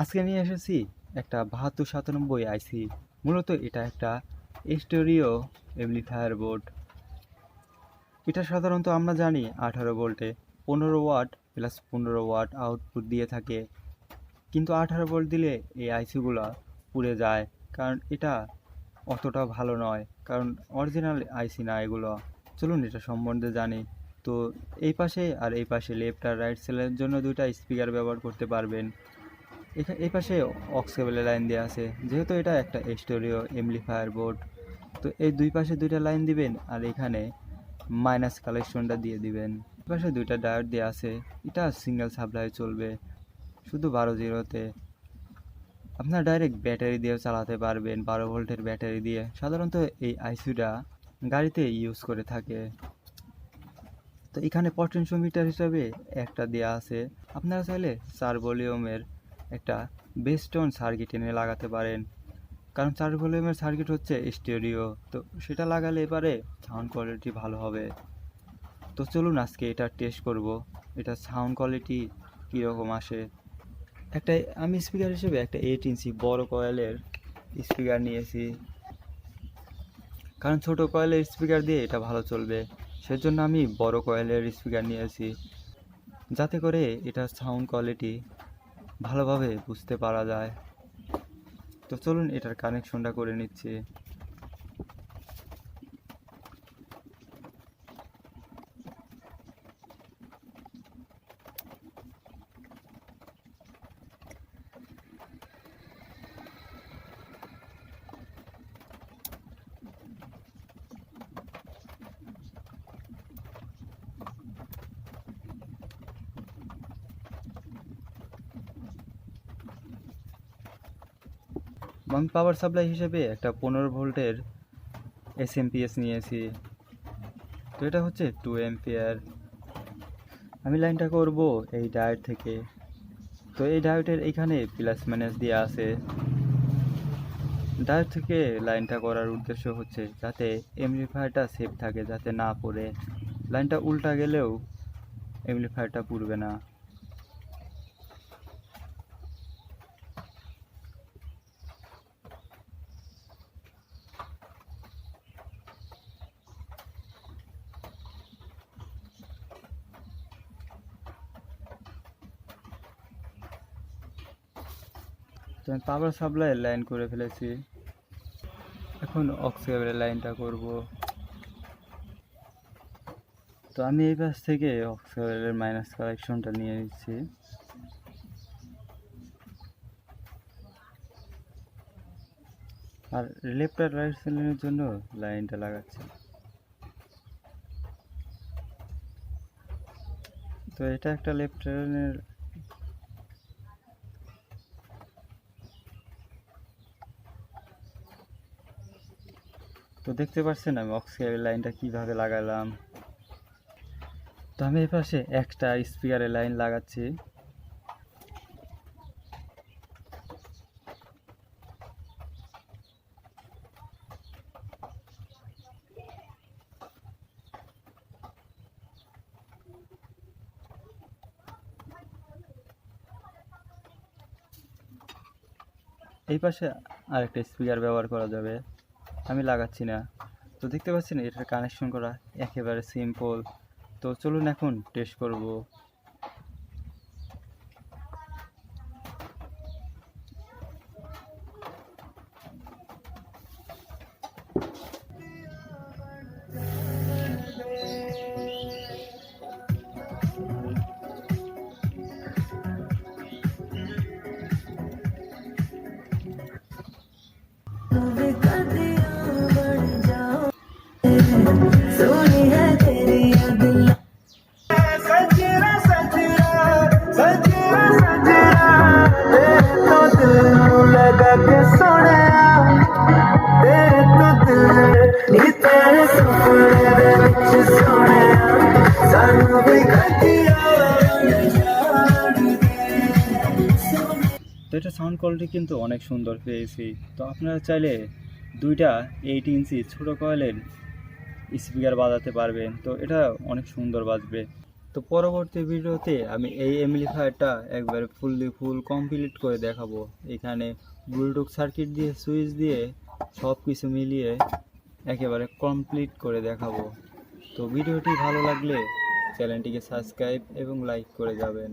আজকে নিয়ে এসেছি একটা বাহাত্তর সাতানব্বই আইসি। মূলত এটা একটা স্টোরিও এমপ্লিফায়ার বোর্ড। এটা সাধারণত আমরা জানি আঠারো ভোল্টে পনেরো ওয়াট প্লাস পনেরো ওয়াট আউটপুট দিয়ে থাকে। কিন্তু আঠারো ভোল্ট দিলে এই আইসিগুলো পুড়ে যায়। কারণ এটা অতটা ভালো নয়। কারণ অরিজিনাল আইসি না এগুলো। চলুন এটা সম্বন্ধে জানি। তো এই পাশে আর এই পাশে লেফট আর রাইট সেলের জন্য দুইটা স্পিকার ব্যবহার করতে পারবেন। এখা- এই পাশে অক্স কেবলের লাইন দেওয়া আছে। যেহেতু এটা একটা স্টোরিও এমপ্লিফায়ার বোর্ড তো এই দুই পাশে দুইটা লাইন দিবেন আর এখানে মাইনাস কালেকশনটা দিয়ে দিবেন। এই পাশে দুইটা ডায়োড দেওয়া আছে। এটা সিঙ্গেল সাপ্লাই চলবে, শুধু বারো জিরোতে আপনার ডাইরেক্ট ব্যাটারি দিয়ে চালাতে পারবেন, বারো ভোল্টের ব্যাটারি দিয়ে। সাধারণত এই আইসিটা গাড়িতে ইউজ করে থাকে। তো এখানে পটেনশিওমিটার হিসাবে একটা দেওয়া আছে। আপনারা চাইলে চার ভলিউমের একটা বেস্টন সার্কিট এনে লাগাতে পারেন। কারণ চার ভলিউমের সার্কিট হচ্ছে স্টেরিও, তো সেটা লাগালে এবারে সাউন্ড কোয়ালিটি ভালো হবে। তো চলুন আজকে এটা টেস্ট করব, এটা সাউন্ড কোয়ালিটি কীরকম আসে। একটা, আমি স্পিকার হিসেবে একটা এইট ইঞ্চি বড় কয়েলের স্পিকার নিয়েছি। কারণ ছোট কয়েলের স্পিকার দিয়ে এটা ভালো চলবে, সেজন্য আমি বড় কয়েলের স্পিকার নিয়েছি। যাতে করে এটা সাউন্ড কোয়ালিটি ভালোভাবে বুঝতে পারা যায়। তো চলুন এটার কানেকশনটা করে নিচ্ছি। আমি পাওয়ার সাপ্লাই হিসেবে একটা পনেরো ভোল্টের এস এমপিএস নিয়েছি। তো এটা হচ্ছে টু এমপিয়ার আমি লাইনটা করব এই ডায়োড থেকে। তো এই ডায়োডের এইখানে প্লাস মাইনাস দেওয়া আছে। ডায়োড থেকে লাইনটা করার উদ্দেশ্য হচ্ছে যাতে এমপ্লিফায়ারটা সেফ থাকে, যাতে না পড়ে। লাইনটা উল্টা গেলেও এমপ্লিফায়ারটা পুড়বে না। আমি পাওয়ার সাপ্লাই লাইন করে ফেলেছি। এখন অক্সিজেনের লাইনটা করব। তো আমি এই পাশ থেকে অক্সিজেনের মাইনাস কালেকশনটা নিয়ে নিচ্ছি। আর লেফট আর রাইট সাইডের জন্য লাইনটা লাগাচ্ছি। তো এটা একটা লেফট তো দেখতে পাচ্ছেন আমি অক্সিজেনের লাইনটা কীভাবে লাগালাম? তো আমি এই পাশে একটা স্পিকারের লাইন লাগাচ্ছি। এই পাশে আরেকটা স্পিকার ব্যবহার করা যাবে। আমি লাগাচ্ছি না। তো দেখতে পাচ্ছেন এটার কানেকশন করা একেবারে সিম্পল তো চলুন এখন টেস্ট করব। তো এটা সাউন্ড কোয়ালিটি কিন্তু অনেক সুন্দর পেয়েছি। তো আপনারা চাইলে দুইটা এইট ইঞ্চি ছোটো কয়েলের স্পিকার বাজাতে পারবেন। তো এটা অনেক সুন্দর বাজবে। তো পরবর্তী ভিডিওতে আমি এই এমপ্লিফায়ারটা একবারে ফুললি ফুল কমপ্লিট করে দেখাবো। এখানে ব্লুটুথ সার্কিট দিয়ে সুইচ দিয়ে সব কিছু মিলিয়ে একেবারে কমপ্লিট করে দেখাবো। তো ভিডিওটি ভালো লাগলে চ্যানেলটিকে সাবস্ক্রাইব এবং লাইক করে যাবেন।